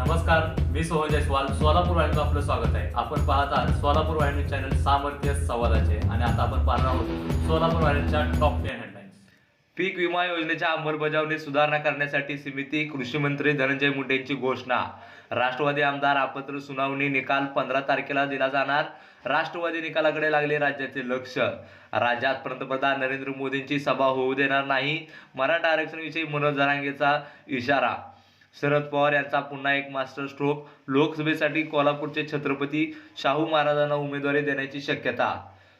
नमस्कार मी सोहन जयस्वाल. सोलापूर वाहिनीचं आपलं स्वागत आहे. आपण पाहत आहात सोलापूर वाहिनी चॅनल सामर्थ्य संवादाचे आणि आता आपण पाहणार आहोत सोलापूर वाहिनीच्या टॉप टेन हेडलाईन्स पीक विमा योजनेच्या अंमलबजावणीत सुधारणा करण्यासाठी समिती कृषी मंत्री धनंजय मुंडेंची घोषणा. राष्ट्रवादी आमदार आपत्र सुनावणी निकाल पंधरा तारखेला दिला जाणार. राष्ट्रवादी निकालाकडे लागले राज्याचे लक्ष. राज्यात पंतप्रधान नरेंद्र मोदींची सभा होऊ देणार नाही. मराठा आरक्षणाविषयी मनोज जरांगेचा इशारा. शरद पवार यांचा पुन्हा एक मास्टर स्ट्रोक लोकसभेसाठी कोल्हापूरचे छत्रपती शाहू महाराजांना उमेदवारी देण्याची शक्यता.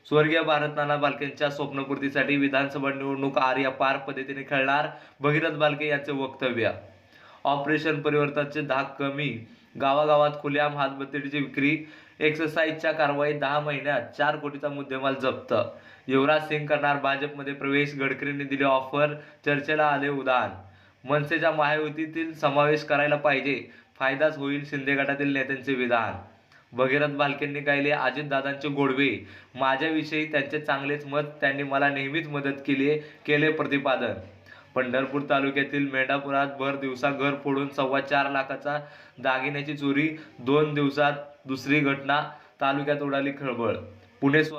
स्वर्गीय भारत नाना बालकेंच्या स्वप्नपूर्तीसाठी विधानसभा निवडणूक आर्या पार पद्धतीने खेळणार भगीरथ बालके यांचे वक्तव्य. ऑपरेशन परिवर्तनाचे धाक कमी. गावागावात खुलेआम हातबत्तीची विक्री. एक्सरसाइजच्या कारवाईत दहा महिन्यात चार कोटीचा मुद्देमाल जप्त. युवराज सिंग करणार भाजपमध्ये प्रवेश. गडकरींनी दिली ऑफर. चर्चेला आले उदाहरण मनसेच्या महायुतीतील समावेश करायला पाहिजे. फायदाच होईल शिंदे गटातील नेत्यांचे विधान. भगीरथ बालकेंनी गायले अजितदादांचे गोडवे. माझ्याविषयी त्यांचे चांगलेच मत त्यांनी मला नेहमीच मदत केली केले प्रतिपादन. पंढरपूर तालुक्यातील मेंढापुरात भर दिवसा घर फोडून सव्वा चार लाखाचा दागिन्याची चोरी दोन दिवसात दुसरी घटना तालुक्यात उडाली खळबळ. पुणे स्व